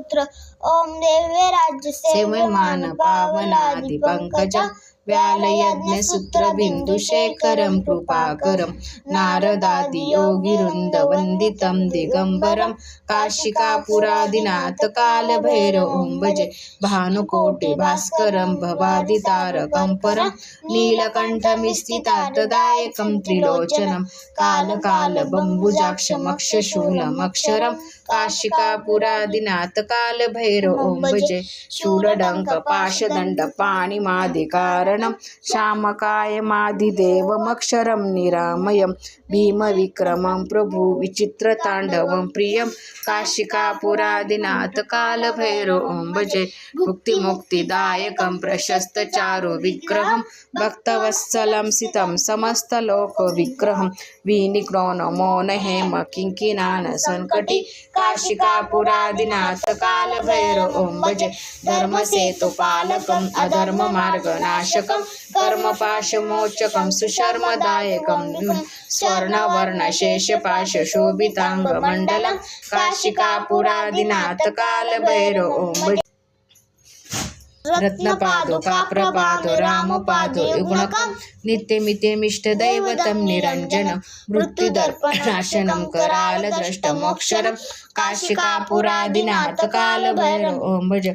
पुत्र। ओम देवे राज्य सेवमान पावनादि पंकजं। व्यालयज्ञ सूत्र बिंदु शेखरं कृपाकरं नारदादि योगिवृन्द वन्दितं दिगम्बरं काशिकापुरादिनाथ कालभैरवं भजे भानुकोटि भास्करं भवादितारकं परं नीलकण्ठमिस्थितार्थदायकं त्रिलोचनं कालकालबम्बुजाक्षमक्षशूलमक्षरं काशिकापुरादिनाथ कालभैरवं भजे श्यामकायमादिदेवमक्षरं निरामयं भीमविक्रमं प्रभु विचित्रताण्डवं प्रियं कालभैरवं भजे मुक्तिमुक्तिदायकं प्रशस्तचारु विग्रहं भक्तवत्सलं सितं समस्तलोकविग्रहं विनिक्रोणमोनहेम किङ्किनान सङ्कटि काशिकापुरादिनाथ कालभैरवं भजे धर्मसेतुपालकम् अधर्ममार्गनाशकं నాశకం కర్మపాశమోచకం సుశర్మదాయకం స్వర్ణవర్ణశేషపాశోభితాంగమండలం కాశికాపురాదినాథకాలభైరో ఓం रत्नपादुकाप्रपादो रामपादो युग्णकं नित्यमितिमिष्टदैवतं निरञ्जनं मृत्युदर्पनाशनं करालद्रष्टमोक्षरं काशिकापुरादिनाथकालभैरवं भज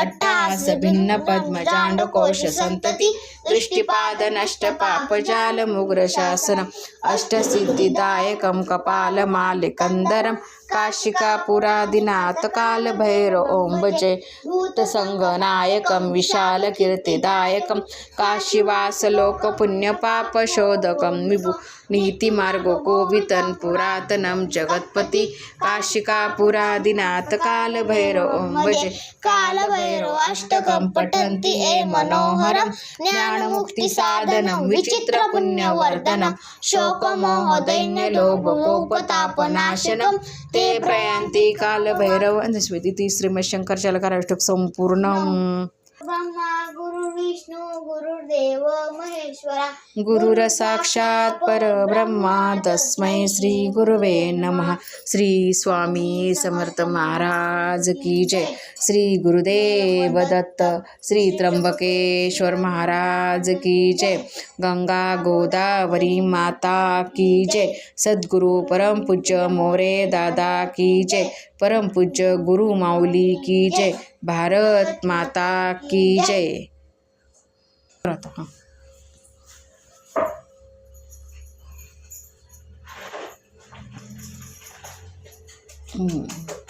अट्टासभिन्नपद्मजाण्डकोशसन्तति दृष्टिपादनष्टपापजालमुग्रशासनम् अष्टसिद्धिदायकं कपालमालिकन्दरं दृष्टिपादनष्टपापजालमुग्रशासनम् अष्टसिद्धिदायकं काल काशिकापुरादिनाथ कालभैरवं भजे। भूतसङ्गनायकं विशालकीर्तिदायकं काशीवासलोकपुण्यपापशोधकं विभु नीतिमार्गकोवितं पुरातनं जगत्पति। काशिकापुरादिनाथ कालभैरवं भजे। कालभैरव अष्टकं पठन्ति ये मनोहरं। ज्ञानमुक्तिसाधनं विचित्रपुण्यवर्धनं शोकमोहदैन्यलोभकोपतापनाशनं ते प्रयांती कालभैरव तिसरी मग शंकर शलकाराष्टक संपूर्ण विष्णू गुरुदेव महेश्वरा गुरुरसाक्षात् परब्रह्मा तस्मै श्री गुरुवे नमः। श्री स्वामी समर्थ महाराज की जय। श्री गुरुदेव दत्त श्री त्र्यंबकेश्वर महाराज की जय। गंगा गोदावरी माता की जय। सद्गुरु परम पूज्य मोरे दादा की जय। परम पूज्य गुरु माऊली की जय। भारत माता की जय। आता, हां. हम्म.